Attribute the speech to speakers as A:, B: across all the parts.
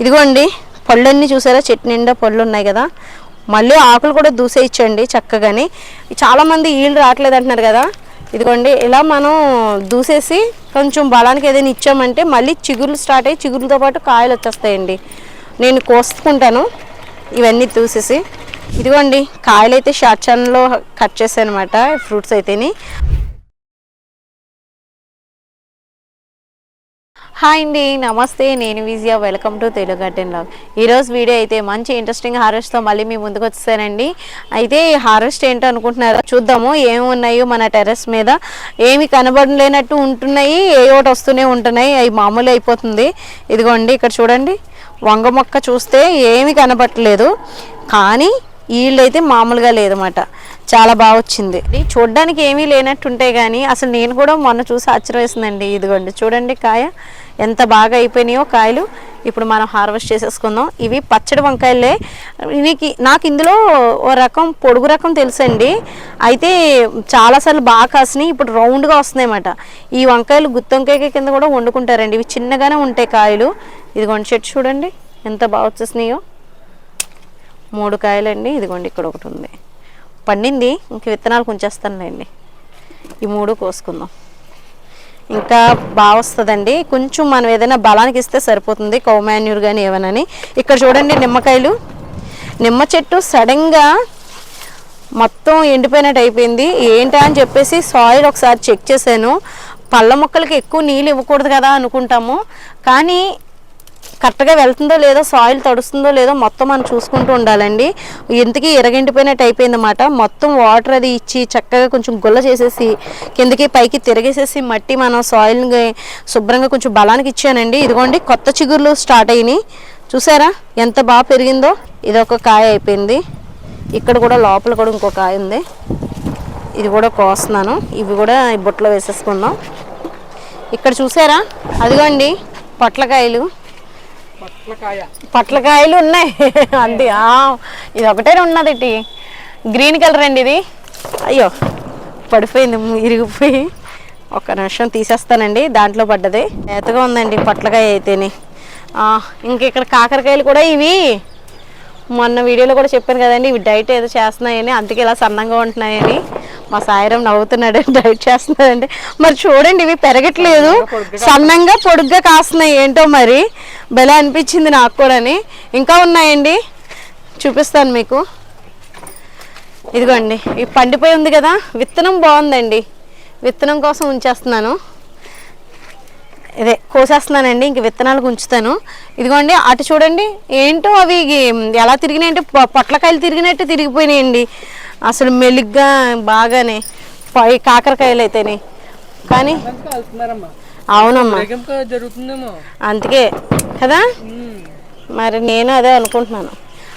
A: ఇదిగోండి పళ్ళన్నీ చూసారా? చెట్టు నిండా పళ్ళు ఉన్నాయి కదా. మళ్ళీ ఆకులు కూడా దూసేయించండి చక్కగాని. చాలామంది ఈళ్ళు రావట్లేదు అంటున్నారు కదా. ఇదిగోండి ఇలా మనం దూసేసి కొంచెం బలానికి ఏదైనా ఇచ్చామంటే మళ్ళీ చిగుర్లు స్టార్ట్ అయ్యి చిగురులతో పాటు కాయలు వచ్చేస్తాయండి. నేను కోసుకుంటాను. ఇవన్నీ దూసేసి. ఇదిగోండి కాయలు అయితే షార్ట్ ఛానల్లో కట్ చేశాను అనమాట ఫ్రూట్స్ అయితేని. హాయ్ అండి నమస్తే. నేను Vijaya. Welcome to Telugu garden log ఈరోజు వీడియో అయితే మంచి ఇంట్రెస్టింగ్ హార్వెస్ట్తో మళ్ళీ మీ ముందుకు వచ్చేసానండి. అయితే హార్వెస్ట్ ఏంటో అనుకుంటున్నారా? చూద్దాము. ఏమి ఉన్నాయో మన టెర్రస్ మీద. ఏమి కనబడలేనట్టు ఉంటున్నాయి ఏ ఒకటి వస్తూనే ఉంటున్నాయి. అవి మామూలు అయిపోతుంది. ఇదిగోండి ఇక్కడ చూడండి. వంగ మొక్క చూస్తే ఏమి కనబట్టలేదు కానీ వీళ్ళైతే మామూలుగా లేదన్నమాట. చాలా బాగా వచ్చింది. ఇది చూడ్డానికి ఏమీ లేనట్టుంటే కానీ అసలు నేను కూడా మొన్న చూసి ఆశ్చర్యం వేసిందండి ఇదిగోండి చూడండి కాయ. ఎంత బాగా అయిపోయినాయో కాయలు ఇప్పుడు మనం హార్వెస్ట్ చేసేసుకుందాం. ఇవి పచ్చడి వంకాయలే. నీకు నాకు ఇందులో ఓ రకం పొడుగు రకం తెలుసండి. అయితే చాలాసార్లు బాగా కాసినాయి ఇప్పుడు రౌండ్గా వస్తున్నాయన్నమాట ఈ వంకాయలు గుత్తొంకాయ కింద కూడా వండుకుంటారండి. ఇవి చిన్నగానే ఉంటాయి కాయలు. ఇదిగోండి చెట్టు చూడండి ఎంత బాగా వచ్చేసినాయో. మూడు కాయలండి ఇదిగోండి ఇక్కడ ఒకటి ఉంది. పండింది ఇంక విత్తనాలు కొంచేస్తానులేండి. ఈ మూడు కోసుకుందాం. ఇంకా బాగా వస్తుందండి కొంచెం మనం ఏదైనా బలానికి ఇస్తే సరిపోతుంది. కౌమాన్యూర్ కానీ ఏమనని ఇక్కడ చూడండి నిమ్మకాయలు. నిమ్మ చెట్టు సడన్గా మొత్తం ఎండిపోయినట్టు అయిపోయింది. ఏంటా అని చెప్పేసి సాయిల్ ఒకసారి చెక్ చేశాను. పళ్ళ మొక్కలకి ఎక్కువ నీళ్ళు ఇవ్వకూడదు కదా అనుకుంటాము. కానీ కరెక్ట్గా వెళ్తుందో లేదో సాయిల్ తడుస్తుందో లేదో మొత్తం మనం చూసుకుంటూ ఉండాలండి. ఇంతకీ ఎరగంటిపోయినట్టు అయిపోయిందన్నమాట మొత్తం వాటర్ అది ఇచ్చి చక్కగా కొంచెం గుల్ల చేసేసి కిందకి పైకి తిరగేసేసి మట్టి మనం సాయిల్ని శుభ్రంగా కొంచెం బలానికి ఇచ్చానండి. ఇదిగోండి కొత్త చిగుర్లు స్టార్ట్ అయినాయి. చూసారా? ఎంత బాగా పెరిగిందో. ఇది ఒక కాయ అయిపోయింది. ఇక్కడ కూడా లోపల కూడా ఇంకో కాయ ఉంది. ఇది కూడా కోస్తున్నాను. ఇవి కూడా ఈ బుట్టలో వేసేసుకుందాం. ఇక్కడ చూసారా? అదిగోండి పొట్లకాయలు. పొట్లకాయలు ఉన్నాయి. అంతే ఇది ఒకటే ఉన్నది ఇటు గ్రీన్ కలర్ అండి ఇది. అయ్యో పడిపోయింది ఇరిగిపోయి ఒక నిమిషం తీసేస్తానండి దాంట్లో పడ్డది. నేతగా ఉందండి పొట్లకాయ అయితేనే. ఇంక ఇక్కడ కాకరకాయలు కూడా ఇవి. మొన్న వీడియోలో కూడా చెప్పాను కదండి ఇవి డైట్ ఏదో చేస్తున్నాయని అందుకే ఇలా సన్నంగా ఉంటున్నాయని. మా సాయిరం నవ్వుతున్నాడు డైట్ చేస్తున్నాడండి. మరి చూడండి ఇవి పెరగట్లేదు. సన్నంగా పొడుగ్గా కాస్తున్నాయి. ఏంటో మరి? భలే అనిపించింది నాకు కూడాని. ఇంకా ఉన్నాయండి? చూపిస్తాను మీకు. ఇదిగోండి ఈ పండిపోయి ఉంది కదా. విత్తనం బాగుందండి. విత్తనం కోసం ఉంచేస్తున్నాను. ఇదే కోసేస్తున్నానండి. ఇంక విత్తనాలకు ఉంచుతాను ఇదిగోండి అటు చూడండి. ఏంటో అవి ఎలా తిరిగినాయంటే పొ- పొట్లకాయలు తిరిగినట్టు తిరిగిపోయినాయండి. అసలు మెలిగ్గా బాగానే పై కాకరకాయలు అయితేనే. కానీ అవునమ్మా. అందుకే కదా. మరి నేను అదే అనుకుంటున్నాను.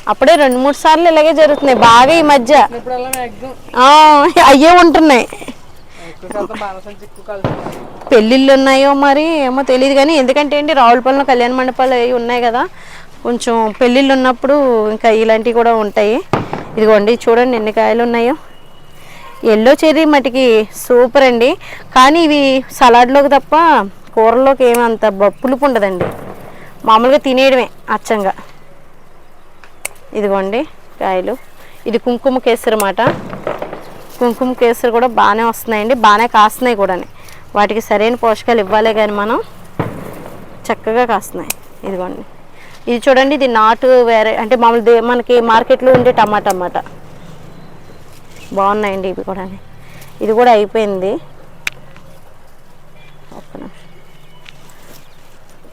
A: అప్పుడే రెండు మూడు సార్లు ఇలాగే జరుగుతున్నాయి బాగా ఈ మధ్య. అయ్యే ఉంటున్నాయి. పెళ్ళిళ్ళు ఉన్నాయో మరి ఏమో తెలియదు కానీ ఎందుకంటే ఏంటి రావులపల్లిలో కళ్యాణ మండపాలు అవి ఉన్నాయి కదా. కొంచెం పెళ్ళిళ్ళు ఉన్నప్పుడు ఇంకా ఇలాంటివి కూడా ఉంటాయి. ఇదిగోండి చూడండి ఎన్ని కాయలు ఉన్నాయో. ఎల్లో చెర్రీ మటుకి సూపర్ అండి. కానీ ఇవి సలాడ్లోకి తప్ప కూరల్లోకి ఏమీ అంత పులుపు ఉండదండి. మామూలుగా తినేయడమే అచ్చంగా. ఇదిగోండి కాయలు. ఇది కుంకుమ కేసరి అన్నమాట. కుంకుమ కేసరి కూడా బాగానే వస్తున్నాయండి. బాగానే కాస్తున్నాయి కూడా వాటికి సరైన పోషకాలు ఇవ్వాలి కానీ మనం చక్కగా కాస్తున్నాయి. ఇదిగోండి. ఇది చూడండి ఇది నాటు వేరే అంటే మామూలు మనకి మార్కెట్లో ఉండే టమాటా అన్నమాట. బాగున్నాయండి ఇవి కూడా. ఇది కూడా అయిపోయింది. ఒక్క నిమిషం.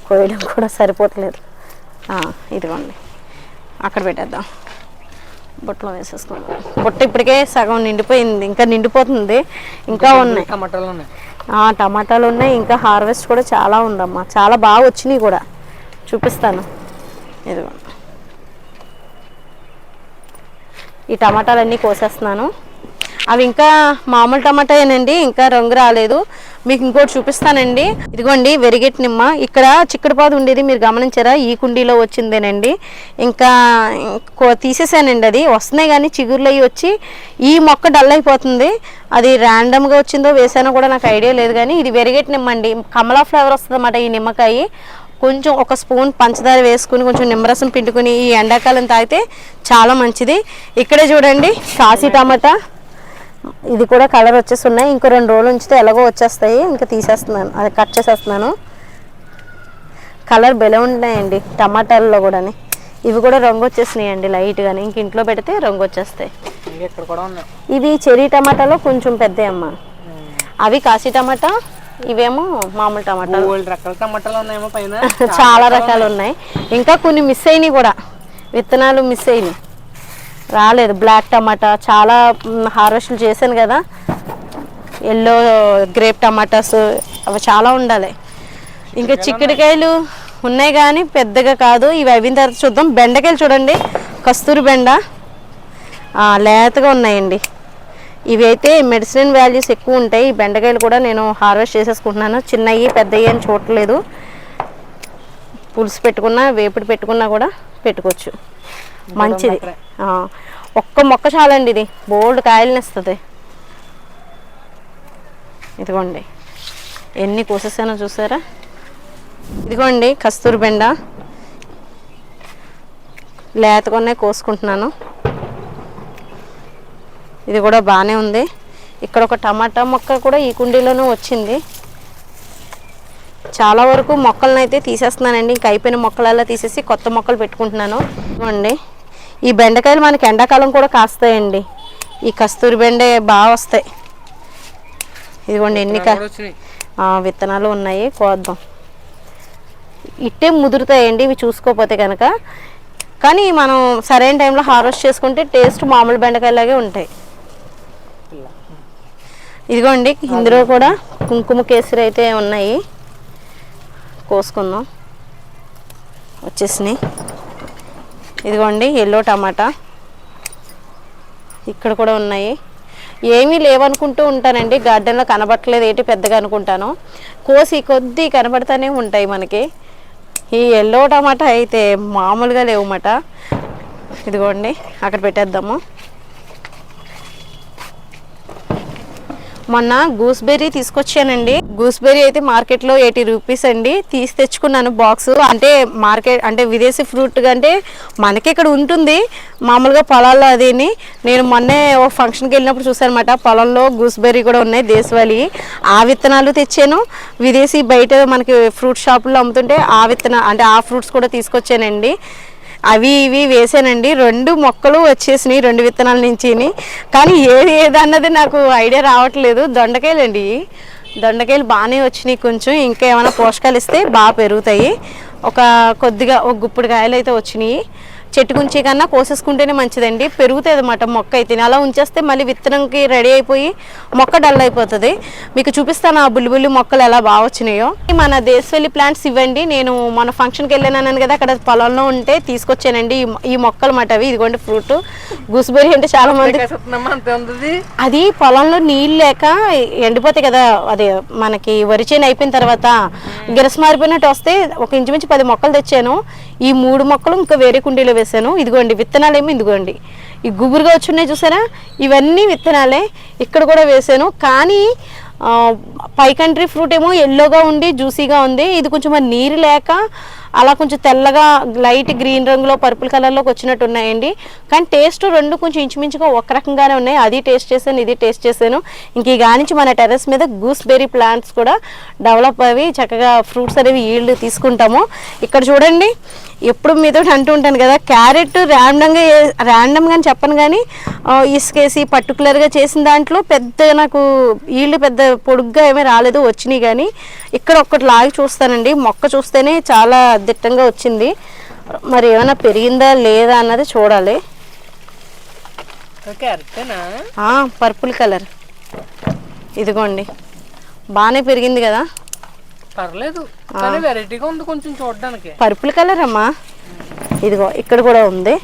A: కోయడం కూడా సరిపోవట్లేదు. ఇదిగోండి. అక్కడ పెట్టేద్దాం. బుట్టలో వేసేసుకోండి బుట్ట ఇప్పటికే సగం నిండిపోయింది. ఇంకా నిండిపోతుంది. ఇంకా ఉన్నాయి.
B: టమాటాలు ఉన్నాయి.
A: టమాటాలు ఉన్నాయి. ఇంకా హార్వెస్ట్ కూడా చాలా ఉందమ్మా. చాలా బాగా వచ్చినాయి కూడా. చూపిస్తాను. ఇదిగోండి ఈ టమాటాలన్నీ కోసేస్తున్నాను. అవి ఇంకా మామూలు టమాటాయేనండి ఇంకా రంగు రాలేదు. మీకు ఇంకోటి చూపిస్తానండి. ఇదిగోండి వెరిగెట్ నిమ్మ. ఇక్కడ చిక్కడిపాదు ఉండేది మీరు గమనించారా? ఈ కుండీలో వచ్చిందేనండి. ఇంకా తీసేసానండి అది. వస్తున్నాయి కానీ చిగురులు అవి వచ్చి ఈ మొక్క డల్ అయిపోతుంది. అది ర్యాండమ్గా వచ్చిందో వేసానో కూడా నాకు ఐడియా లేదు కానీ ఇది వెరిగెట్ నిమ్మ అండి కమలా ఫ్లేవర్ వస్తుంది ఈ నిమ్మకాయ. కొంచెం ఒక స్పూన్ పంచదార వేసుకుని కొంచెం నిమ్మరసం పిండుకుని ఈ ఎండాకాలం తాగితే చాలా మంచిది. ఇక్కడే చూడండి కాశీ టమాటా. ఇది కూడా కలర్ వచ్చేసి ఉన్నాయి ఇంకో రెండు రోజులు ఉంచితే ఎలాగో వచ్చేస్తాయి. ఇంకా తీసేస్తున్నాను. అది కట్ చేసేస్తున్నాను. కలర్ బెల ఉన్నాయండి టమాటాల్లో కూడాని. ఇవి కూడా రంగు వచ్చేసినాయండి లైట్గాని. ఇంక ఇంట్లో పెడితే రంగు వచ్చేస్తాయి.
B: కూడా
A: ఇవి చెరీ టమాటాలో కొంచెం పెద్ద అమ్మ అవి కాశీ టమాటా ఇవేమో మామూలు టమాటా
B: ఓల్డ్ రకాల టమాటాలు ఉన్నాయేమో పైన.
A: చాలా రకాలు ఉన్నాయి. ఇంకా కొన్ని మిస్ అయినాయి కూడా. విత్తనాలు మిస్ అయినాయి. రాలేదు. బ్లాక్ టమాటా చాలా హార్వెస్ట్లు చేశాను కదా. ఎల్లో గ్రేప్ టమాటాస్ అవి చాలా ఉండాలి. ఇంకా చిక్కుడుకాయలు ఉన్నాయి కానీ పెద్దగా కాదు. ఇవి అయిన తర్వాత చూద్దాం. బెండకాయలు చూడండి. కస్తూరి బెండ. లేతగా ఉన్నాయండి. ఇవి అయితే మెడిసిన్ వాల్యూస్ ఎక్కువ ఉంటాయి. ఈ బెండకాయలు కూడా నేను హార్వెస్ట్ చేసేసుకుంటున్నాను. చిన్నవి పెద్దవి అని చూడట్లేదు. పులుసు పెట్టుకున్నా వేపుడు పెట్టుకున్నా కూడా పెట్టుకోవచ్చు. మంచిది. ఒక్క మొక్క చాలండి ఇది. బోల్డ్ కాయలను ఇస్తుంది. ఇదిగోండి. ఎన్ని కోసేసానో చూసారా? ఇదిగోండి కస్తూరి బెండ. లేతగానే కోసుకుంటున్నాను. ఇది కూడా బాగానే ఉంది. ఇక్కడ ఒక టమాటా మొక్క కూడా ఈ కుండీలోనూ వచ్చింది. చాలా వరకు మొక్కలను అయితే తీసేస్తున్నానండి. ఇంకా అయిపోయిన మొక్కలల్లా తీసేసి కొత్త మొక్కలు పెట్టుకుంటున్నాను. ఇదిగోండి ఈ బెండకాయలు మనకి ఎండాకాలం కూడా కాస్తాయండి. ఈ కస్తూరి బెండ బాగా వస్తాయి. ఇదిగోండి ఎన్ని విత్తనాలు ఉన్నాయి. కోద్దాం. ఇట్టే ముదురుతాయండి. ఇవి చూసుకోకపోతే కనుక కానీ మనం సరైన టైంలో హార్వెస్ట్ చేసుకుంటే టేస్ట్ మామూలు బెండకాయలాగే ఉంటాయి. ఇదిగోండి ఇందులో కూడా కుంకుమ కేసరి అయితే ఉన్నాయి. కోసుకుందాం. వచ్చేసినాయి. ఇదిగోండి ఎల్లో టమాటా. ఇక్కడ కూడా ఉన్నాయి. ఏమీ లేవనుకుంటూ ఉంటానండి. గార్డెన్లో కనబట్టలేదు ఏంటి పెద్దగా అనుకుంటాను. కోసి కొద్ది కనబడతానే ఉంటాయి మనకి. ఈ ఎల్లో టమాటా అయితే మామూలుగా లేవుమాట. ఇదిగోండి అక్కడ పెట్టేద్దాము. మొన్న గూస్బెర్రీ తీసుకొచ్చానండి. గూస్బెర్రీ అయితే మార్కెట్లో ఎయిటీ రూపీస్ అండి. తీసి తెచ్చుకున్నాను బాక్స్. అంటే మార్కెట్ అంటే విదేశీ ఫ్రూట్ అంటే మనకి ఇక్కడ ఉంటుంది. మామూలుగా పొలాల్లో అదేని. నేను మొన్నే ఓ ఫంక్షన్కి వెళ్ళినప్పుడు చూసానమాట పొలంలో గూస్బెర్రీ కూడా ఉన్నాయి దేశవాళీ. ఆ విత్తనాలు తెచ్చాను. విదేశీ బయట మనకి ఫ్రూట్ షాపుల్లో అమ్ముతుంటే ఆ విత్తన అంటే ఆ ఫ్రూట్స్ కూడా తీసుకొచ్చానండి. అవి ఇవి వేసానండి. రెండు మొక్కలు వచ్చేసినాయి రెండు విత్తనాల నుంచి కానీ ఏది ఏదన్నది నాకు ఐడియా రావట్లేదు. దొండకాయలు అండి దొండకాయలు బాగానే వచ్చినాయి కొంచెం. ఇంకా ఏమైనా పోషకాలు ఇస్తే బాగా పెరుగుతాయి. ఒక కొద్దిగా ఒక గుప్పుడు కాయలు అయితే వచ్చినాయి. చెట్టు గుంచి కన్నా కోసేసుకుంటేనే మంచిదండి. పెరుగుతుంది అనమాట మొక్క అయితే. అలా ఉంచేస్తే మళ్ళీ విత్తనంకి రెడీ అయిపోయి మొక్క డల్ అయిపోతుంది. మీకు చూపిస్తాను ఆ బుల్లి బుల్లి మొక్కలు ఎలా బాగా వచ్చినాయో. మన దేశవల్లి ప్లాంట్స్ ఇవ్వండి. నేను మన ఫంక్షన్కి వెళ్ళాను కదా అక్కడ పొలంలో ఉంటే తీసుకొచ్చానండి. ఈ మొక్కలు మాట అవి. ఇదిగోండి ఫ్రూట్. గూస్బెర్రీ అంటే చాలా మంది అది పొలంలో నీళ్ళు లేక ఎండిపోతాయి కదా అదే మనకి వరి చేను అయిపోయిన తర్వాత. గిరస మారిపోయినట్టు వస్తే ఒక ఇంచుమించు పది మొక్కలు తెచ్చాను. ఈ మూడు మొక్కలు ఇంకా వేరే కుండీలో వేసాను ఇదిగోండి విత్తనాలు ఏమో ఇదిగోండి. ఈ గుబురుగా వచ్చున్నాయి చూసారా? ఇవన్నీ విత్తనాలే ఇక్కడ కూడా వేసాను కానీ పై కంట్రీ ఫ్రూట్ ఏమో ఎల్లోగా ఉండి జ్యూసీగా ఉంది. ఇది కొంచెం నీరు లేక అలా కొంచెం తెల్లగా లైట్ గ్రీన్ రంగులో పర్పుల్ కలర్లోకి వచ్చినట్టు ఉన్నాయండి. కానీ టేస్ట్ రెండు కొంచెం ఇంచుమించుగా ఒక రకంగానే ఉన్నాయి. అది టేస్ట్ చేశాను ఇది టేస్ట్ చేశాను. ఇంక ఈ గానించి మన టెర్రస్ మీద గూస్ బెర్రీ ప్లాంట్స్ కూడా డెవలప్ అవి చక్కగా ఫ్రూట్స్ అనేవి ఈల్డ్ తీసుకుంటాము. ఇక్కడ చూడండి ఎప్పుడు మీతో అంటూ ఉంటాను కదా క్యారెట్ ర్యాండమ్గా ర్యాండమ్గా అని చెప్పను కానీ ఇసుకేసి పర్టికులర్గా చేసిన దాంట్లో పెద్ద నాకు ఈల్డ్ పెద్ద పొడుగ్గా ఏమీ రాలేదు వచ్చినాయి కానీ. ఇక్కడ ఒక్కటి లాగి చూస్తానండి. మొక్క చూస్తేనే చాలా దిట్టంగా వచ్చింది. మరి ఏమైనా పెరిగిందా లేదా అన్నది చూడాలి. Purple colour. ఇదిగోండి. బాగానే పెరిగింది కదా.
B: పర్లేదు వెరైటీగా ఉంది కొంచెం చూడడానికి.
A: పర్పుల్ కలర్ అమ్మా. ఇదిగో ఇక్కడ కూడా ఉంది.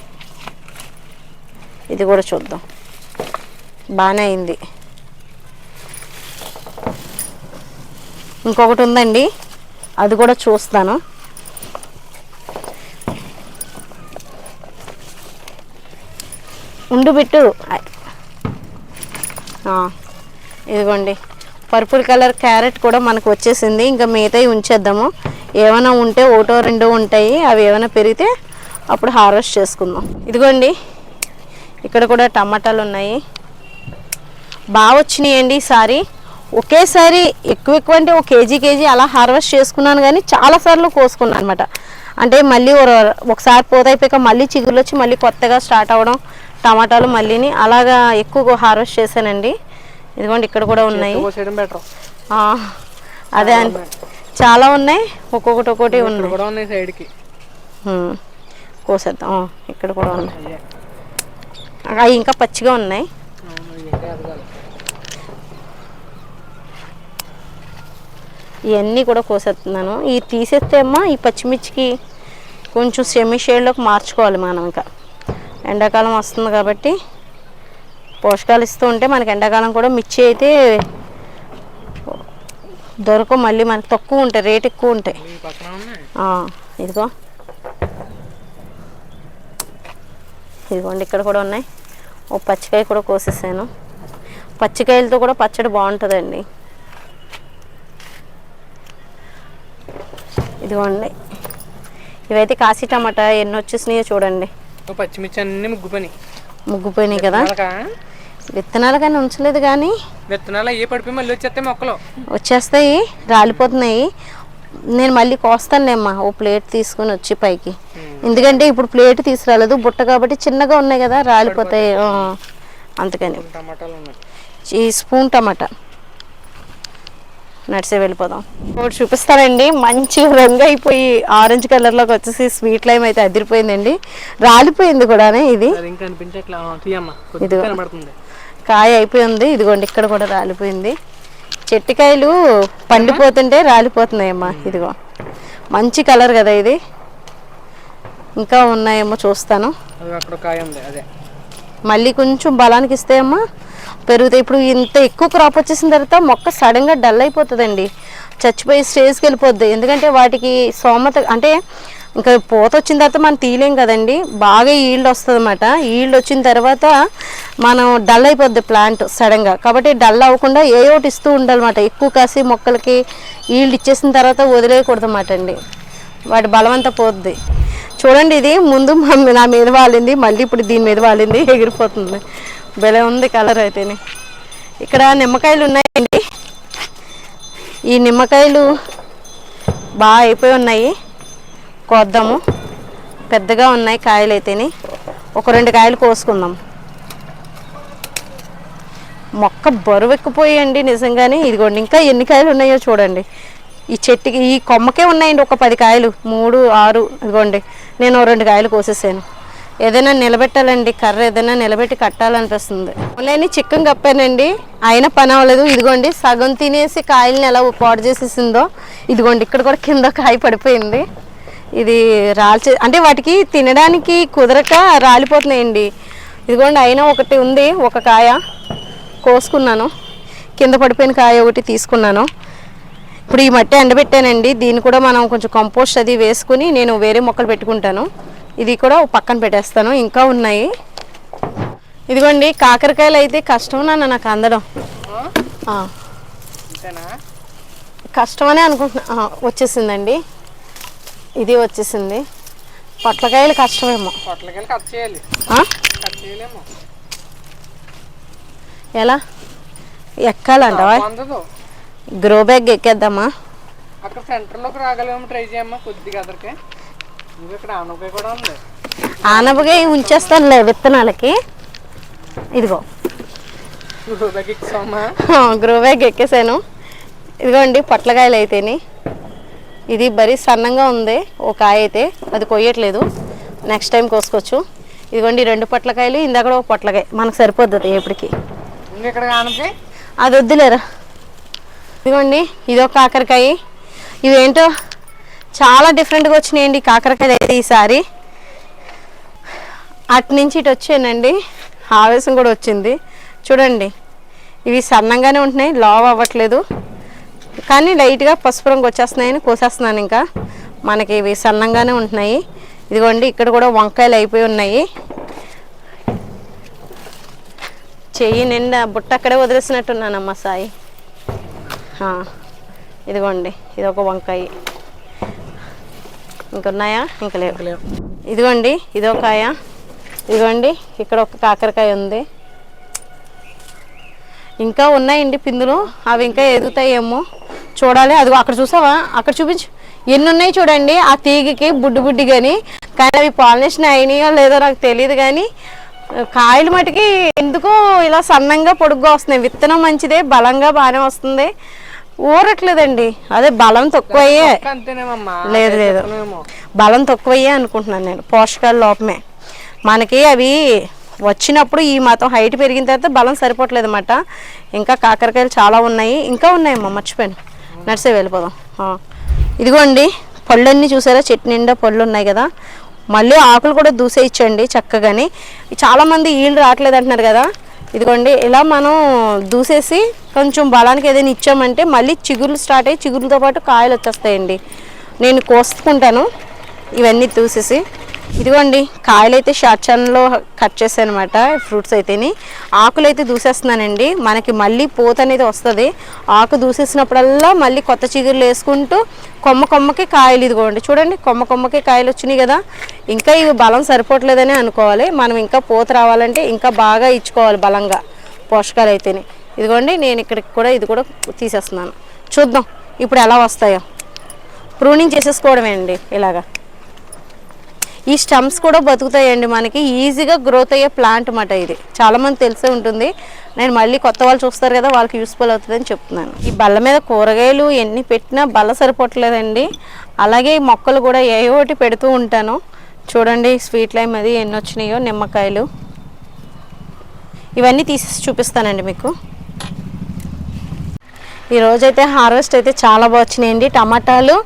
A: ఇది కూడా చూద్దాం. బాగానే అయింది. ఇంకొకటి ఉందండి. అది కూడా చూస్తాను. ఉండు బిట్టు. ఇదిగోండి. పర్పుల్ కలర్ క్యారెట్ కూడా మనకు వచ్చేసింది. ఇంకా మిగతాయి ఉంచేద్దాము. ఏమైనా ఉంటే ఒకటో రెండో ఉంటాయి. అవి ఏమైనా పెరిగితే అప్పుడు హార్వెస్ట్ చేసుకుందాం. ఇదిగోండి. ఇక్కడ కూడా టమాటాలు ఉన్నాయి. బాగా వచ్చినాయండి ఈసారి ఒకేసారి ఎక్కువ ఎక్కువ అంటే ఒక కేజీ కేజీ అలా హార్వెస్ట్ చేసుకున్నాను కానీ చాలాసార్లు కోసుకున్నాను అనమాట అంటే మళ్ళీ ఒకసారి పూత అయిపోయాక మళ్ళీ చిగురు వచ్చి మళ్ళీ కొత్తగా స్టార్ట్ అవ్వడం టమాటాలు మళ్ళీని అలాగా ఎక్కువ హార్వెస్ట్ చేశానండి. ఇదిగోండి ఇక్కడ కూడా ఉన్నాయి. అదే అన్- చాలా ఉన్నాయి. ఒక్కొక్కటి ఒక్కొక్కటి ఉన్నాయి.
B: సైడ్కి.
A: కోసేద్దాం. ఇక్కడ కూడా ఉన్నాయి. అవి ఇంకా పచ్చిగా ఉన్నాయి.
B: ఇవి
A: ఇవన్నీ కూడా కోసేస్తున్నాను. ఈ తీసేస్తే అమ్మా ఈ పచ్చిమిర్చికి కొంచెం సెమీ షేడ్లోకి మార్చుకోవాలి మనం ఇంకా. ఎండాకాలం వస్తుంది కాబట్టి పోషకాలు ఇస్తూ ఉంటే మనకి ఎండాకాలం కూడా మిర్చి అయితే దొరకవు మళ్ళీ మనకి తక్కువ ఉంటాయి రేట్ ఎక్కువ ఉంటాయి. ఇదిగో. ఇదిగోండి ఇక్కడ కూడా ఉన్నాయి. ఓ పచ్చికాయ కూడా కోసేసాను. పచ్చికాయలతో కూడా పచ్చడి బాగుంటుందండి. ఇదిగోండి. ఇవైతే కాశీ టమాటా ఎన్ని వచ్చేసినాయో చూడండి.
B: పచ్చిమిర్చి అన్ని ముగ్గు పని
A: ముగ్గుపోయినాయి కదా? విత్తనాలు కానీ ఉంచలేదు కానీ
B: విత్తనాలు అయ్యే పడిపోయి మళ్ళీ వచ్చేస్తాయి మొక్కలు.
A: వచ్చేస్తాయి రాలిపోతున్నాయి. నేను మళ్ళీ కోస్తానులేమ్మా ఓ ప్లేట్ తీసుకుని వచ్చి పైకి. ఎందుకంటే ఇప్పుడు ప్లేట్ తీసుకురాలేదు బుట్ట కాబట్టి చిన్నగా ఉన్నాయి కదా రాలిపోతాయి. అందుకని. ఈ స్పూన్ టమాటా. నడిచే వెళ్ళిపోదాం. ఒకటి చూపిస్తానండి. మంచి రంగు అయిపోయి ఆరెంజ్ కలర్లోకి వచ్చేసి స్వీట్ లైమ్ అయితే అదిరిపోయిందండి. రాలిపోయింది కూడా ఇది.
B: కనబడుతుంది.
A: కాయ అయిపోయింది. ఇదిగోండి ఇక్కడ కూడా రాలిపోయింది. చెట్టుకాయలు పండిపోతుంటే రాలిపోతున్నాయమ్మా. ఇదిగో. మంచి కలర్ కదా ఇది. ఇంకా ఉన్నాయేమో చూస్తాను.
B: ఉంది
A: మళ్ళీ కొంచెం బలానికి ఇస్తే అమ్మా పెరుగుతాయి. ఇప్పుడు ఇంత ఎక్కువ క్రాప్ వచ్చేసిన తర్వాత మొక్క సడన్గా డల్ అయిపోతుందండి. చచ్చిపోయి స్టేజ్కి వెళ్ళిపోద్ది. ఎందుకంటే వాటికి సోమత అంటే ఇంకా పూత వచ్చిన తర్వాత మనం తీయలేం కదండి. బాగా ఈల్డ్ వస్తుంది అనమాట ఈల్డ్ వచ్చిన తర్వాత మనం డల్ అయిపోద్ది ప్లాంట్ సడన్గా కాబట్టి డల్ అవ్వకుండా ఏ ఒకటి ఇస్తూ ఉండాలన్నమాట. ఎక్కువ కాసి మొక్కలకి ఈల్డ్ ఇచ్చేసిన తర్వాత వదిలేయకూడదు అన్నమాట అండి. వాటి బలం పోద్ది. చూడండి ఇది. ముందు నా మీద వాలింది మళ్ళీ ఇప్పుడు దీని మీద వాలింది ఎగిరిపోతుంది. భలే ఉంది కలర్ అయితేనే. ఇక్కడ నిమ్మకాయలు ఉన్నాయండి. ఈ నిమ్మకాయలు బాగా అయిపోయి ఉన్నాయి. కోద్దాము. పెద్దగా ఉన్నాయి కాయలు అయితేనే. ఒక రెండు కాయలు కోసుకుందాం. మొక్క బరువు ఎక్కిపోయండి నిజంగానే. ఇదిగోండి ఇంకా ఎన్ని కాయలు ఉన్నాయో చూడండి. ఈ చెట్టుకి ఈ కొమ్మకే ఉన్నాయండి ఒక పది కాయలు. మూడు ఆరు ఇదిగోండి. నేను రెండు కాయలు కోసేసాను. ఏదైనా నిలబెట్టాలండి కర్ర ఏదైనా నిలబెట్టి కట్టాలనిపిస్తుంది. లేని చిక్కం కప్పానండి. అయినా పని అవ్వలేదు. ఇదిగోండి సగం తినేసి కాయల్ని ఎలా పాడు చేసేసిందో ఇదిగోండి ఇక్కడ కూడా కింద కాయ పడిపోయింది. ఇది రాల్చే అంటే వాటికి తినడానికి కుదరక రాలిపోతున్నాయండి. ఇదిగోండి అయినా ఒకటి ఉంది ఒక కాయ కోసుకున్నాను. కింద పడిపోయిన కాయ ఒకటి తీసుకున్నాను. ఇప్పుడు ఈ మట్టి ఎండబెట్టానండి. దీన్ని కూడా మనం కొంచెం కంపోస్ట్ అది వేసుకుని నేను వేరే మొక్కలు పెట్టుకుంటాను. ఇది కూడా పక్కన పెట్టేస్తాను. ఇంకా ఉన్నాయి. ఇదిగోండి కాకరకాయలు అయితే కష్టం నాన్న నాకు అందడం. కష్టమనే అనుకుంటున్నా. వచ్చేసిందండి. ఇది వచ్చేసింది. పొట్లకాయలు కష్టమేమో. ఎలా? ఎక్కాలంటావా? గ్రో బ్యాగ్ ఎక్కేద్దామా?
B: అక్కడ సెంటర్లోకి రాగలేము ట్రై చేయమ్మా కొద్దిగా అదరికి. ఇంకా ఇక్కడ ఆనపకాయ కూడా ఉంది.
A: ఆనపగా ఉంచేస్తానులే విత్తనాలకి. ఇదిగో.
B: తగ్గిస్తామా
A: గ్రో బ్యాగ్ ఎక్కేసాను. ఇదిగోండి పొట్లకాయలు అయితేని. ఇది బరీ సన్నంగా ఉంది ఒక కాయ అయితే. అది కొయ్యట్లేదు. Next time కోసుకోవచ్చు. ఇదిగోండి రెండు పొట్లకాయలు ఇందాక ఒక పొట్లకాయ. మనకు సరిపోద్ది ఎప్పటికి.
B: ఆనపకాయ?
A: అది వద్దులేరా. ఇదిగోండి ఇదో కాకరకాయ. ఇవేంటో చాలా డిఫరెంట్గా వచ్చినాయండి కాకరకాయలు అయితే ఈసారి. అటు నుంచి ఇటు వచ్చానండి. ఆవేశం కూడా వచ్చింది. చూడండి ఇవి సన్నంగానే ఉంటున్నాయి లావ్ అవ్వట్లేదు. కానీ లైట్గా పసుపు రంగు వచ్చేస్తున్నాయని కోసేస్తున్నాను ఇంకా. మనకి ఇవి సన్నంగానే ఉంటున్నాయి. ఇదిగోండి ఇక్కడ కూడా వంకాయలు అయిపోయి ఉన్నాయి. చెయ్యి నిండా బుట్ట అక్కడే వదిలేసినట్టున్నానమ్మా సాయి. ఇదిగోండి ఇది ఒక వంకాయ. ఇంకున్నాయా? ఇంక లేవు.
B: ఇంకా లేవు.
A: ఇదిగోండి ఇదో కాయ. ఇదిగోండి ఇక్కడ ఒక కాకరకాయ ఉంది. ఇంకా ఉన్నాయండి పిందులు. అవి ఇంకా ఎదుగుతాయేమో. చూడాలి. అదిగో అక్కడ చూసావా? అక్కడ చూపించు. ఎన్ని ఉన్నాయి చూడండి. ఆ తీగకి బుడ్డి బుడ్డి కానీ కానీ అవి పాలినేషన్ అయినాయో లేదో నాకు తెలియదు కానీ కాయలు మటుకి ఎందుకో ఇలా సన్నంగా పొడుగ్గా వస్తున్నాయి. విత్తనం మంచిదే బలంగా బాగానే వస్తుంది. ఊరట్లేదండి. అదే బలం తక్కువయ్యే. లేదు లేదు. బలం తక్కువయ్యే అనుకుంటున్నాను నేను. పోషకాల లోపమే. మనకి అవి వచ్చినప్పుడు ఈ మాత్రం హైట్ పెరిగిన తర్వాత బలం సరిపోవట్లేదు అన్నమాట ఇంకా కాకరకాయలు చాలా ఉన్నాయి. ఇంకా ఉన్నాయమ్మా మర్చిపోయాను. నడిసే వెళ్ళిపోదాం. ఇదిగోండి పళ్ళన్నీ చూసారా? చెట్టు నిండా పళ్ళు ఉన్నాయి కదా. మళ్ళీ ఆకులు కూడా దూసేయించండి చక్కగాని. చాలామంది ఈళ్ళు రావట్లేదు అంటున్నారు కదా. ఇదిగోండి ఇలా మనం దూసేసి కొంచెం బలానికి ఏదైనా ఇచ్చామంటే మళ్ళీ చిగుర్లు స్టార్ట్ అయ్యి చిగురులతో పాటు కాయలు వచ్చేస్తాయండి. నేను కోసుకుంటాను. ఇవన్నీ దూసేసి ఇదిగోండి కాయలు అయితే షార్ట్ ఛానల్లో కట్ చేశాను అనమాట ఫ్రూట్స్ అయితేని. ఆకులు అయితే దూసేస్తున్నానండి మనకి మళ్ళీ పూత అనేది వస్తుంది. ఆకు దూసేసినప్పుడల్లా మళ్ళీ కొత్త చిగురులు వేసుకుంటూ కొమ్మ కొమ్మకి కాయలు ఇదిగోండి. చూడండి కొమ్మ కొమ్మకి కాయలు వచ్చినాయి కదా. ఇంకా ఇవి బలం సరిపోవట్లేదని అనుకోవాలి. మనం ఇంకా పూత రావాలంటే ఇంకా బాగా ఇచ్చుకోవాలి బలంగా పోషకాలు అయితేనే. ఇదిగోండి నేను ఇక్కడికి కూడా ఇది కూడా తీసేస్తున్నాను. చూద్దాం ఇప్పుడు ఎలా వస్తాయో. ప్రూనింగ్ చేసేసుకోవడమే అండి ఇలాగా. ఈ స్టమ్స్ కూడా బతుకుతాయండి మనకి. ఈజీగా గ్రోత్ అయ్యే ప్లాంట్ అన్నమాట ఇది. చాలామంది తెలిసే ఉంటుంది. నేను మళ్ళీ కొత్త వాళ్ళు చూస్తారు కదా వాళ్ళకి యూస్ఫుల్ అవుతుందని చెప్తున్నాను. ఈ బల్ల మీద కూరగాయలు ఎన్ని పెట్టినా బల్ల సరిపోవట్లేదండి. అలాగే ఈ మొక్కలు కూడా ఏ ఒకటి పెడుతూ ఉంటాను. చూడండి స్వీట్ లైమ్ అది ఎన్ని వచ్చినాయో నిమ్మకాయలు. ఇవన్నీ తీసేసి చూపిస్తానండి మీకు. ఈరోజైతే హార్వెస్ట్ అయితే చాలా బాగా వచ్చినాయండి. టమాటాలు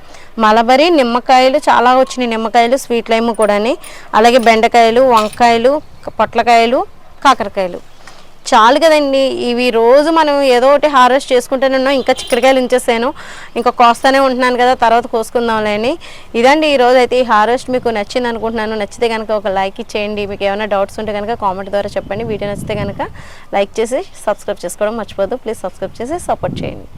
A: మలబరి నిమ్మకాయలు చాలా వచ్చినాయి నిమ్మకాయలు స్వీట్ లైమ్ కూడాని. అలాగే బెండకాయలు వంకాయలు పొట్లకాయలు కాకరకాయలు. చాలు కదండి. ఇవి రోజు మనం ఏదో ఒకటి హార్వెస్ట్ చేసుకుంటూనే ఉన్నాం. ఇంకా చిక్కడికాయలు ఉంచేసాను. ఇంకా కోస్తానే ఉంటున్నాను కదా తర్వాత కోసుకుందాంలే అని. ఇదండి ఈ రోజు అయితే ఈ హార్వెస్ట్ మీకు నచ్చింది అనుకుంటున్నాను. నచ్చితే కనుక ఒక లైక్ ఇచ్చేయండి. మీకు ఏమైనా డౌట్స్ ఉంటే కనుక కామెంట్ ద్వారా చెప్పండి. వీడియో నచ్చితే కనుక లైక్ చేసి సబ్స్క్రైబ్ చేసుకోవడం మర్చిపోద్దు ప్లీజ్ సబ్స్క్రైబ్ చేసి సపోర్ట్ చేయండి.